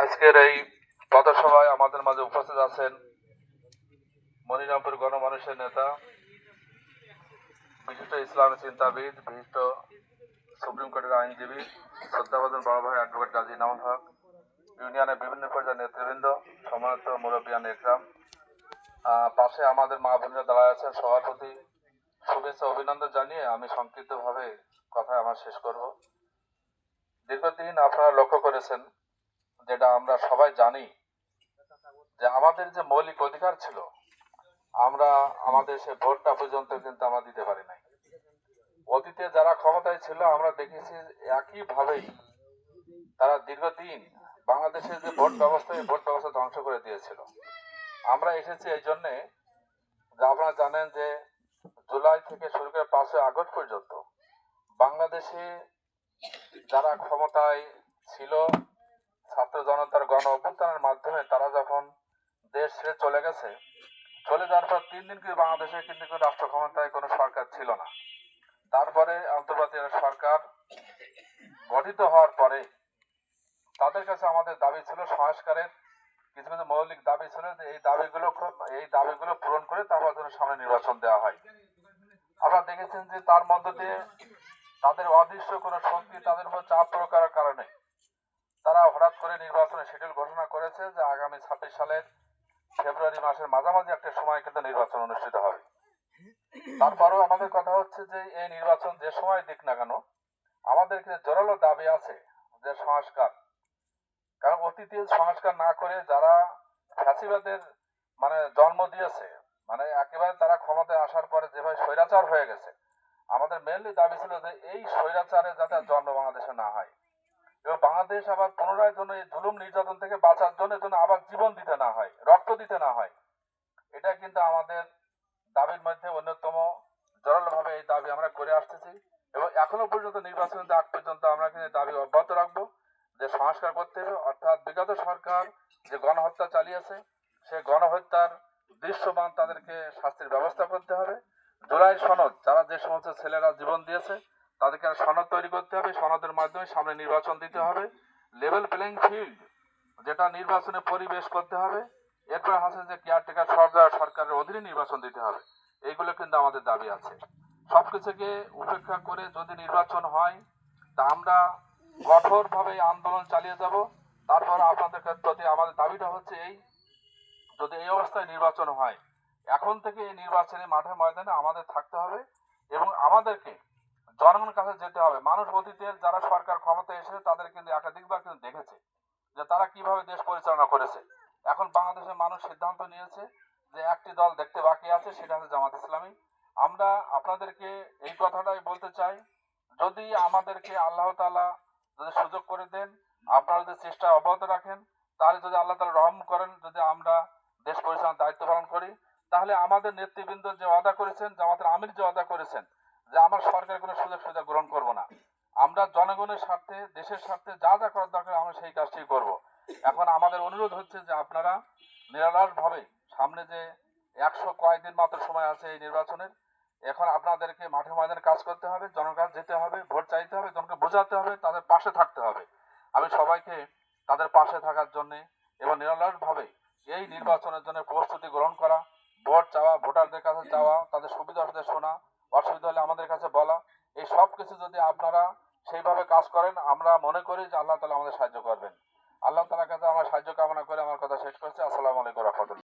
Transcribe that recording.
আজকের এই পথসভায় আমাদের মাঝে উপস্থিত আছেন মনিরামপুর গণমানুষের নেতা, বিশিষ্ট ইসলামী চিন্তাবিদ, বিশিষ্ট সুপ্রিম কোর্টের আইনজীবী শ্রদ্ধাবাদন বড় ভাই অ্যাডভোকেট গাজী নামুল হক, ইউনিয়নের বিভিন্ন পর্যায়ের নেতৃবৃন্দ, সম্মানিত মুরব্বিয়ান একরাম পাশে আমাদের মা বোনেরা দাঁড়ায় আছেন। সবার প্রতি শুভেচ্ছা, অভিনন্দন জানিয়ে আমি সংক্ষিপ্তভাবে কথা আমার শেষ করব। দীর্ঘদিন আপনারা লক্ষ্য করেছেন, যেটা আমরা সবাই জানি, যে আমাদের যে মৌলিক অধিকার ছিল, আমরা আমাদের সে ভোটটা পর্যন্ত কিন্তু আমরা দিতে পারি নাই। অতীতে যারা ক্ষমতায় ছিল, আমরা দেখেছি একইভাবেই তারা দীর্ঘদিন বাংলাদেশের যে ভোট ব্যবস্থা, এই ভোট ব্যবস্থা ধ্বংস করে দিয়েছিল। আমরা এসেছি এই জন্যে আপনারা জানেন যে জুলাই থেকে শুরু করে পাঁচই আগস্ট পর্যন্ত বাংলাদেশে যারা ক্ষমতায় ছিল, ছাত্র জনতার গণ অভ্যুত্থানের মাধ্যমে তারা যখন দেশ ছেড়ে চলে গেছে, চলে যাওয়ার পর তিন দিন কিন্তু বাংলাদেশে কিন্তু কোনো রাষ্ট্র ক্ষমতায় কোনো সরকার ছিল না। তারপরে আন্তর্জাতিক সরকার গঠিত হওয়ার পরে তাদের কাছে আমাদের দাবি ছিল সংস্কারের কিছু কিছু মৌলিক দাবি ছিল যে এই দাবিগুলো এই দাবিগুলো পূরণ করে তারপর যেন সামনে নির্বাচন দেওয়া হয়। আপনারা দেখেছেন যে তার মধ্য দিয়ে তাদের অদৃশ্য কোনো শক্তি, তাদের উপর চাপ প্রয়োগ করার কারণে তারা হঠাৎ করে নির্বাচনের শিডিউল ঘোষণা করেছে যে আগামী ছাব্বিশ সালের ফেব্রুয়ারি মাসের মাঝামাঝি একটা সময় কিন্তু নির্বাচন অনুষ্ঠিত হবে। তারপরেও আমাদের কথা হচ্ছে যে এই নির্বাচন যে সময় দিক না কেন, আমাদের কিন্তু জোরালো দাবি আছে যে সংস্কার। কারণ অতীতে সংস্কার না করে যারা ফ্যাসিবাদের মানে জন্ম দিয়েছে মানে একেবারে তারা ক্ষমতায় আসার পরে যেভাবে স্বৈরাচার হয়ে গেছে, আমাদের মেনলি দাবি ছিল যে এই স্বৈরাচারে যাতে জন্ম বাংলাদেশে না হয়। এবং বাংলাদেশ আবার পুনরায় জন্য এই জুলুম নির্যাতন থেকে বাঁচার জন্য যেন আবার জীবন দিতে না হয়, রক্ত দিতে না হয়, এটা কিন্তু আমাদের দাবির মধ্যে অন্যতম জোরালোভাবে এই দাবি আমরা করে আসতেছি। এবং এখনও পর্যন্ত নির্বাচনের আগ পর্যন্ত আমরা কিন্তু দাবি অব্যাহত রাখব। যে সংস্কার করতে হবে, অর্থাৎ বিগত সরকার যে গণহত্যা চালিয়েছে, সেই গণহত্যার দৃশ্যমান তাদেরকে শাস্তির ব্যবস্থা করতে হবে। জুলাই সনদ, যারা যে সমস্ত ছেলেরা জীবন দিয়েছে, তাদেরকে সনদ তৈরি করতে হবে। সনদের মাধ্যমে সামনে নির্বাচন দিতে হবে। লেভেল প্লেইং ফিল্ড যেটা নির্বাচনে পরিবেশ করতে হবে। এরপর আছে যে কেয়ারটেকার সরকার, সরকারের অধীনে নির্বাচন দিতে হবে। এইগুলো কিন্তু আমাদের দাবি আছে। সবকিছুকে উপেক্ষা করে যদি নির্বাচন হয়, তা আমরা কঠোরভাবে আন্দোলন চালিয়ে যাব। তারপর আপনাদের প্রতি আমাদের দাবিটা হচ্ছে এই, যদি এই অবস্থায় নির্বাচন হয়, এখন থেকে এই নির্বাচনী মাঠে ময়দানে আমাদের থাকতে হবে এবং আমাদেরকে জনগণের কাছে যেতে হবে। মানুষ অতীতের যারা সরকার ক্ষমতায় এসেছে, তাদের কিন্তু একাধিকবার কিন্তু দেখেছে যে তারা কীভাবে দেশ পরিচালনা করেছে। এখন বাংলাদেশের মানুষ সিদ্ধান্ত নিয়েছে যে একটি দল দেখতে বাকি আছে, সেটা হচ্ছে জামাত ইসলামী। আমরা আপনাদেরকে এই কথাটাই বলতে চাই, যদি আমাদেরকে আল্লাহ তাআলা যদি সুযোগ করে দেন, আপনারা যদি চেষ্টা অব্যাহত রাখেন, তাহলে যদি আল্লাহ তাআলা রহম করেন, যদি আমরা দেশ পরিচালনার দায়িত্ব পালন করি, তাহলে আমাদের নেতৃবৃন্দ যে অদা করেছেন যে আমাদের আমির যে অদা করেছেন, যে আমার সরকার কোনো সুযোগ সুবিধা গ্রহণ করব না। আমরা জনগণের স্বার্থে, দেশের স্বার্থে যা যা করার দরকার, আমরা সেই কাজটি করব। এখন আমাদের অনুরোধ হচ্ছে যে আপনারা নিরলসভাবে সামনে যে একশো কয়েকদিন মাত্র সময় আছে এই নির্বাচনের, এখন আপনাদেরকে মাঠে ময়দানে কাজ করতে হবে, জনগণ যেতে হবে, ভোট চাইতে হবে জনকে বোঝাতে হবে, তাদের পাশে থাকতে হবে। আমি সবাইকে তাদের পাশে থাকার জন্যে এবং নিরলসভাবে এই নির্বাচনের জন্য প্রস্তুতি গ্রহণ করা, ভোট চাওয়া, ভোটারদের কাছে যাওয়া, তাদের সুবিধা অসুবিধা শোনা, অসুবিধা হলে আমাদের কাছে বলা, এই সব কিছু যদি আপনারা সেইভাবে কাজ করেন, আমরা মনে করি যে আল্লাহ তালা আমাদের সাহায্য করবেন। আল্লাহ তালার কাছে আমার সাহায্য কামনা করে আমার কথা শেষ করছি। আসসালামু আলাইকুম রহমতুল্লাহ।